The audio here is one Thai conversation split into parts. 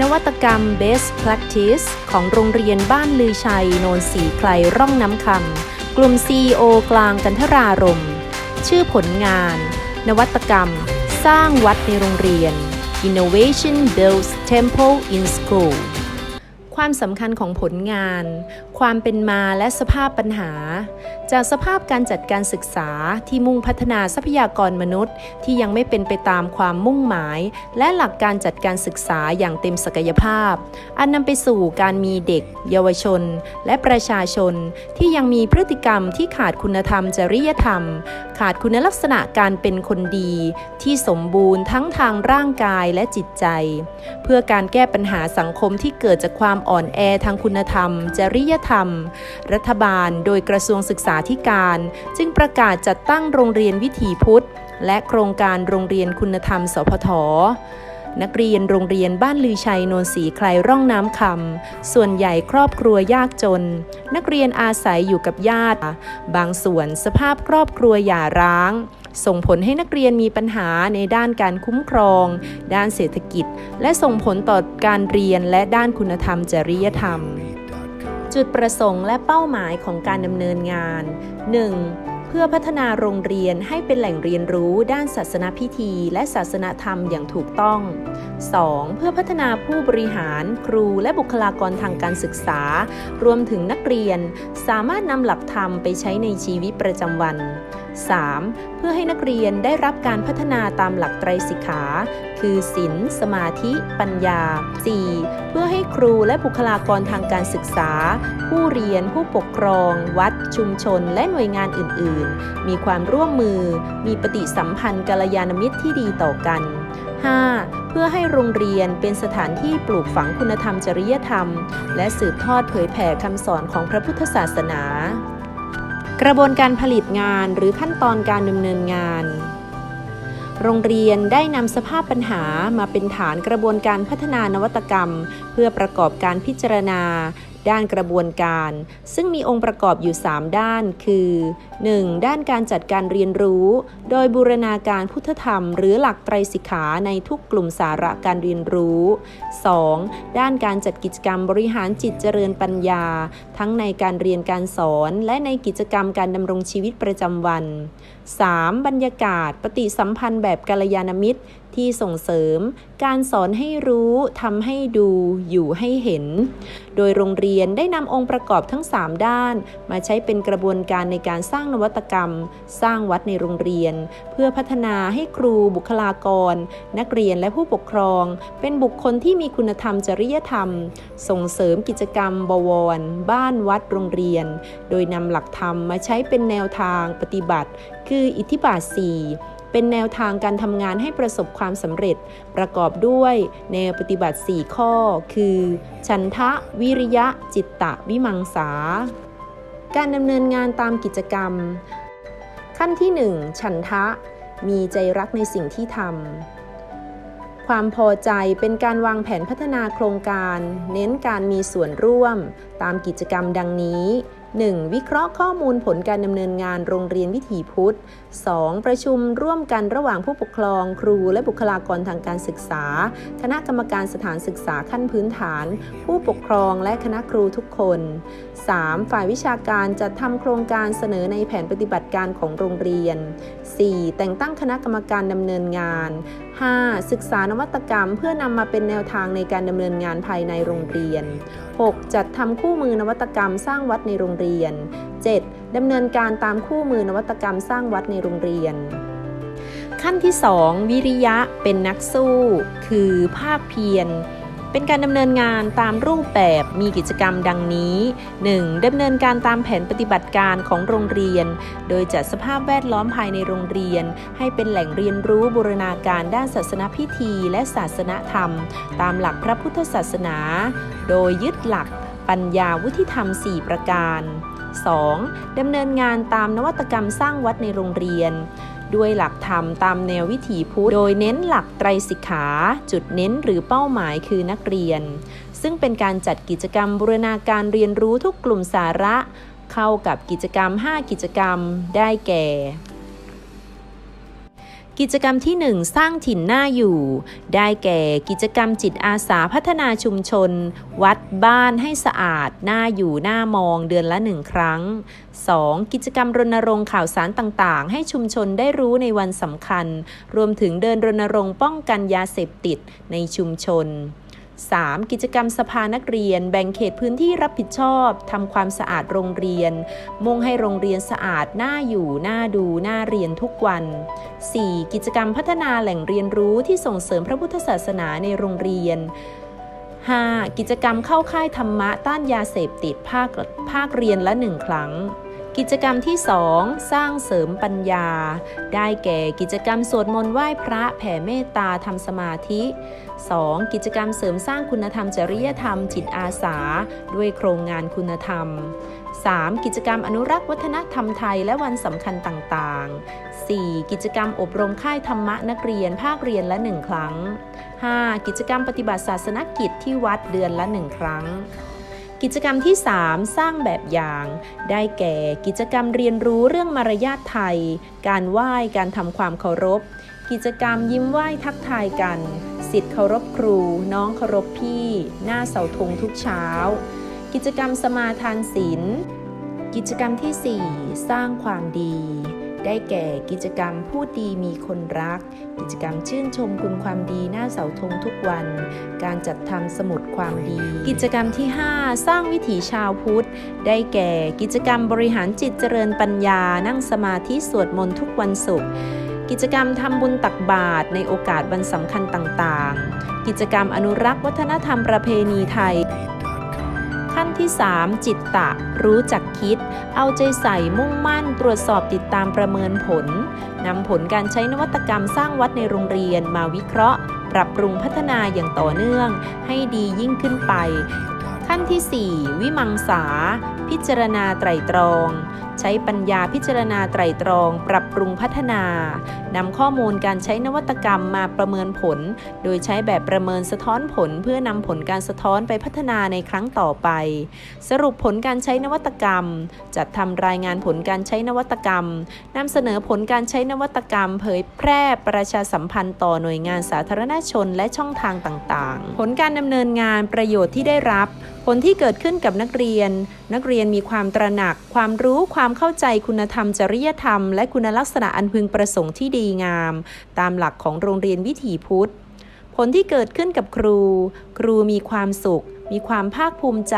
นวัตกรรม Best Practice ของโรงเรียนบ้านลือชัย โนนสีไคลร่องน้ำคำกลุ่ม CEO กลางกันทรารม ชื่อผลงาน นวัตกรรม สร้างวัดในโรงเรียน Innovation Builds Temple in School ความสำคัญของผลงาน ความเป็นมาและสภาพปัญหา จากสภาพการจัดการศึกษาที่มุ่งพัฒนาทรัพยากรมนุษย์ ที่ยังไม่เป็นไปตามความมุ่งหมาย และหลักการจัดการศึกษาอย่างเต็มศักยภาพ อันนำไปสู่การมีเด็ก เยาวชน และประชาชน ที่ยังมีพฤติกรรมที่ขาดคุณธรรมจริยธรรม ขาดคุณลักษณะการเป็นคนดี ที่สมบูรณ์ทั้งทางร่างกายและจิตใจ เพื่อการแก้ปัญหาสังคมที่เกิดจากความอ่อนแอทางคุณธรรม จริยธรรม รัฐบาลโดยกระทรวงศึกษาธิการ จึงประกาศจัดตั้งโรงเรียนวิถีพุทธ และโครงการโรงเรียนคุณธรรม สพทนักเรียนโรงเรียนบ้านลือชัยโนนสีใครร่องน้ำคำส่วนใหญ่ครอบครัวยากจน นักเรียนอาศัยอยู่กับญาติ บางส่วนสภาพครอบครัวหย่าร้าง ส่งผลให้นักเรียนมีปัญหาในด้านการคุ้มครอง ด้านเศรษฐกิจ และส่งผลต่อการเรียนและด้านคุณธรรมจริยธรรม จุดประสงค์และเป้าหมายของการดำเนินงาน 1. เพื่อพัฒนาโรงเรียนให้เป็นแหล่งเรียนรู้ด้านศาสนพิธีและศาสนธรรมอย่างถูกต้อง 2. เพื่อพัฒนาผู้บริหาร ครูและบุคลากรทางการศึกษา รวมถึงนักเรียน สามารถนำหลักธรรมไปใช้ในชีวิตประจำวัน 3. เพื่อให้นักเรียนได้รับการพัฒนาตามหลักไตรสิกขา คือศีลสมาธิ ปัญญา 4. เพื่อให้ครูและบุคลากรทางการศึกษา ผู้เรียนผู้ปกครอง วัด ชุมชน และหน่วยงานอื่น ๆ มีความร่วมมือ มีปฏิสัมพันธ์กัลยาณมิตรที่ดีต่อกัน 5. เพื่อให้โรงเรียนเป็นสถานที่ปลูกฝังคุณธรรมจริยธรรม และสืบทอดเผยแผ่คำสอนของพระพุทธศาสนา กระบวนการผลิตงานหรือขั้นตอนการดำเนินงาน โรงเรียนได้นำสภาพปัญหามาเป็นฐานกระบวนการพัฒนานวัตกรรม เพื่อประกอบการพิจารณา ด้านกระบวนการ ซึ่งมีองค์ประกอบอยู่ 3 ด้าน คือ 1. ด้านการจัดการเรียนรู้ โดยบูรณาการพุทธธรรม หรือหลักไตรสิกขาในทุกกลุ่มสาระการเรียนรู้ 2. ด้านการจัดกิจกรรมบริหารจิตเจริญปัญญา ทั้งในการเรียนการสอน และในกิจกรรมการดำรงชีวิตประจำวัน 3. บรรยากาศ ปฏิสัมพันธ์แบบกัลยาณมิตร ที่ส่งเสริม การสอนให้รู้ทำให้ดูอยู่ให้เห็น โดยโรงเรียนได้นำองค์ประกอบทั้ง 3 ด้าน มาใช้เป็นกระบวนการในการสร้างนวัตกรรม สร้างวัดในโรงเรียน เพื่อพัฒนาให้ครูบุคลากร นักเรียนและผู้ปกครอง เป็นบุคคลที่มีคุณธรรมจริยธรรม ส่งเสริมกิจกรรม บวร บ้านวัดโรงเรียน โดยนำหลักธรรมมาใช้เป็นแนวทางปฏิบัติ คืออิทธิบาท 4 เป็นแนวทางการทำงานให้ประสบความสำเร็จ ประกอบด้วย แนวปฏิบัติ 4 ข้อ คือ ฉันทะ วิริยะ จิตตะ วิมังสา การดำเนินงานตามกิจกรรม ขั้นที่ 1 ฉันทะ มีใจรักในสิ่งที่ทำความพอใจเป็นการวางแผนพัฒนาโครงการ เน้นการมีส่วนร่วม ตามกิจกรรมดังนี้ 1. วิเคราะห์ข้อมูลผลการดำเนินงานโรงเรียนวิถีพุทธ 2. ประชุมร่วมกันระหว่างผู้ปกครอง ครูและบุคลากรทางการศึกษา คณะกรรมการสถานศึกษาขั้นพื้นฐาน ผู้ปกครองและคณะครูทุกคน 3. ฝ่ายวิชาการจัดทำโครงการเสนอในแผนปฏิบัติการของโรงเรียน 4. แต่งตั้งคณะกรรมการดำเนินงาน 5. ศึกษานวัตกรรม เพื่อนำมาเป็นแนวทางในการดำเนินงานภายในโรงเรียน 6. จัดทำคู่มือนวัตกรรมสร้างวัดในโรงเรียน 7. ดำเนินการตามคู่มือนวัตกรรมสร้างวัดในโรงเรียน ขั้นที่ 2 วิริยะเป็นนักสู้ คือภาคเพียรเป็นการดำเนินงานตามรูปแบบมีกิจกรรมดังนี้ 1. ดำเนินการตามแผนปฏิบัติการของโรงเรียน โดยจัดสภาพแวดล้อมภายในโรงเรียน ให้เป็นแหล่งเรียนรู้บูรณาการด้านศาสนพิธีและศาสนธรรม ตามหลักพระพุทธศาสนา โดยยึดหลัก ปัญญาวุฒิธรรม 4 ประการ 2. ดำเนินงานตามนวัตกรรมสร้างวัดในโรงเรียน ด้วยหลักธรรมตามแนววิถีพุทธ โดยเน้นหลักไตรสิกขา จุดเน้นหรือเป้าหมายคือนักเรียน ซึ่งเป็นการจัดกิจกรรมบูรณาการเรียนรู้ทุกกลุ่มสาระ เข้ากับกิจกรรม 5 กิจกรรม ได้แก่ กิจกรรมที่ 1 สร้างถิ่นหน้าอยู่ ได้แก่กิจกรรมจิตอาสาพัฒนาชุมชน วัดบ้านให้สะอาดหน้าอยู่หน้ามองเดือนละหนึ่งครั้ง 2. กิจกรรมรณรงค์ข่าวสารต่างๆ ให้ชุมชนได้รู้ในวันสำคัญ รวมถึงเดินรณรงค์ป้องกันยาเสพติดในชุมชน 3. กิจกรรมสภานักเรียน แบ่งเขตพื้นที่รับผิดชอบทำความสะอาดโรงเรียน มุ่งให้โรงเรียนสะอาดน่าอยู่น่าดูน่าเรียนทุกวัน 4. กิจกรรมพัฒนาแหล่งเรียนรู้ที่ส่งเสริมพระพุทธศาสนาในโรงเรียน 5. กิจกรรมเข้าค่ายธรรมะต้านยาเสพติดภาคภาคเรียนละหนึ่งครั้ง กิจกรรมที่ 2 สร้างเสริมปัญญา ได้แก่กิจกรรมสวดมนต์ไหว้พระแผ่เมตตาทำสมาธิ 2. กิจกรรมเสริมสร้างคุณธรรมจริยธรรม จิตอาสา ด้วยโครงงานคุณธรรม 3. กิจกรรมอนุรักษ์วัฒนธรรมไทยและวันสำคัญต่างๆ 4. กิจกรรมอบรมค่ายธรรมะนักเรียนภาคเรียนละหนึ่งครั้ง 5. กิจกรรมปฏิบัติศาสนกิจที่วัดเดือนละหนึ่งครั้ง กิจกรรมที่ 3 สร้างแบบอย่าง ได้แก่กิจกรรมเรียนรู้เรื่องมารยาทไทย การไหว้ การทำความเคารพ กิจกรรมยิ้มไหว้ทักทายกัน สิทธิ์เคารพครู น้องเคารพพี่ หน้าเสาธงทุกเช้า กิจกรรมสมาทานศีล กิจกรรมที่ 4 สร้างความดี ได้แก่กิจกรรมพูดดีมีคนรัก กิจกรรมชื่นชมคุณความดีหน้าเสาธงทุกวัน การจัดทำสมุดความดี กิจกรรมที่ 5 สร้างวิถีชาวพุทธ ได้แก่กิจกรรมบริหารจิตเจริญปัญญา นั่งสมาธิสวดมนต์ทุกวันศุกร์กิจกรรมทำบุญตักบาตรในโอกาสวันสำคัญต่างๆ กิจกรรมอนุรักษ์วัฒนธรรมประเพณีไทย ขั้นที่ 3 จิตตะ รู้จักคิด เอาใจใส่มุ่งมั่นตรวจสอบติดตามประเมินผลนำผลการใช้นวัตกรรมสร้างวัดในโรงเรียนมาวิเคราะห์ ปรับปรุงพัฒนาอย่างต่อเนื่อง ให้ดียิ่งขึ้นไป ขั้นที่ 4 วิมังสา พิจารณาไตรตรอง ใช้ปัญญาพิจารณาไตรตรอง ปรับปรุงพัฒนานำข้อมูลการใช้นวัตกรรมมาประเมินผล โดยใช้แบบประเมินสะท้อนผล เพื่อนำผลการสะท้อนไปพัฒนาในครั้งต่อไป สรุปผลการใช้นวัตกรรม จัดทำรายงานผลการใช้นวัตกรรมนำเสนอผลการใช้นวัตกรรม เผยแพร่ประชาสัมพันธ์ต่อหน่วยงานสาธารณชนและช่องทางต่าง ๆ ผลการดำเนินงานประโยชน์ที่ได้รับ ผลที่เกิดขึ้นกับนักเรียน นักเรียนมีความตระหนัก ความรู้ความเข้าใจคุณธรรมจริยธรรม และคุณลักษณะอันพึงประสงค์ที่ดีงาม ตามหลักของโรงเรียนวิถีพุทธ ผลที่เกิดขึ้นกับครู ครูมีความสุขมีความภาคภูมิใจ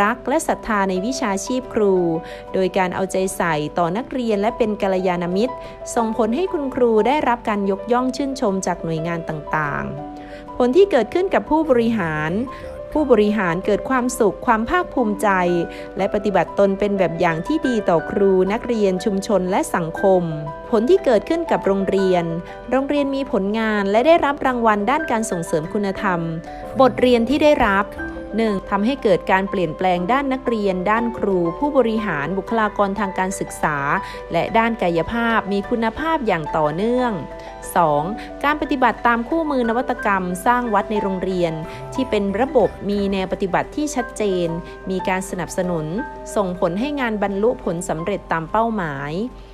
รักและศรัทธาในวิชาชีพครู โดยการเอาใจใส่ต่อนักเรียนและเป็นกัลยาณมิตร ส่งผลให้คุณครูได้รับการยกย่องชื่นชมจากหน่วยงานต่างๆ ผลที่เกิดขึ้นกับผู้บริหาร ผู้บริหารเกิดความสุขความภาคภูมิใจ และปฏิบัติตนเป็นแบบอย่างที่ดีต่อครูนักเรียนชุมชนและสังคม ผลที่เกิดขึ้นกับโรงเรียน โรงเรียนมีผลงานและได้รับรางวัลด้านการส่งเสริมคุณธรรม บทเรียนที่ได้รับ 1. ทำให้เกิดการเปลี่ยนแปลงด้านนักเรียน ด้านครู ผู้บริหารบุคลากรทางการศึกษา และด้านกายภาพมีคุณภาพอย่างต่อเนื่อง 2. การปฏิบัติตามคู่มือนวัตกรรม สร้างวัดในโรงเรียน ที่เป็นระบบมีแนวปฏิบัติที่ชัดเจน มีการสนับสนุน ส่งผลให้งานบรรลุผลสำเร็จตามเป้าหมาย 3.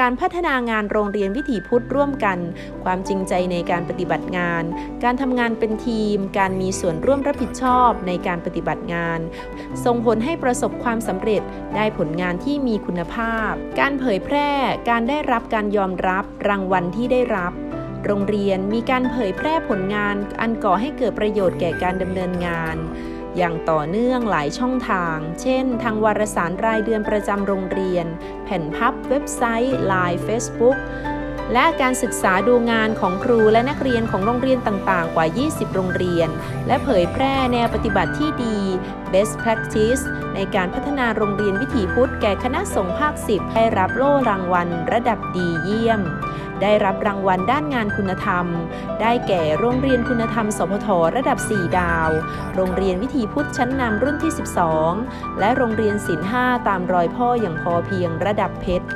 การพัฒนางานโรงเรียนวิถีพุทธร่วมกัน ความจริงใจในการปฏิบัติงาน การทำงานเป็นทีม การมีส่วนร่วมรับผิดชอบในการปฏิบัติงาน ส่งผลให้ประสบความสำเร็จได้ผลงานที่มีคุณภาพ การเผยแพร่ การได้รับการยอมรับ รางวัลที่ได้รับโรงเรียนมีการเผยแพร่ผลงานอันก่อให้เกิดประโยชน์แก่การดำเนินงาน อย่างต่อเนื่องหลายช่องทาง เช่น ทางวารสารรายเดือนประจำโรงเรียน แผ่นพับเว็บไซต์ไลน์ Facebook และการศึกษาดูงานของครูและนักเรียนของโรงเรียนต่างๆ กว่า 20 โรงเรียน และเผยแพร่แนวปฏิบัติที่ดี best practice ในการพัฒนาโรงเรียนวิถีพุทธแก่คณะสงฆ์ภาค 10ได้รับโล่รางวัล ระดับดีเยี่ยม ได้รับรางวัลด้านงานคุณธรรม ได้แก่โรงเรียนคุณธรรม สพทระดับ 4 ดาว โรงเรียนวิถีพุทธชั้นนำรุ่นที่ 12 และโรงเรียนศิลป์5ตามรอยพ่ออย่างพอเพียงระดับเพชร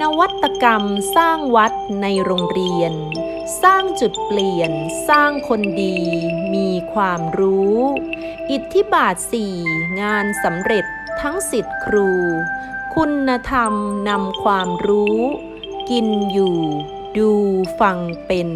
นวัตกรรมสร้างวัดในโรงเรียน สร้างจุดเปลี่ยน สร้างคนดี มีความรู้ อิทธิบาท 4 งานสำเร็จทั้งสิทธิ์ครู คุณธรรมนำความรู้ กินอยู่ ดูฟังเป็น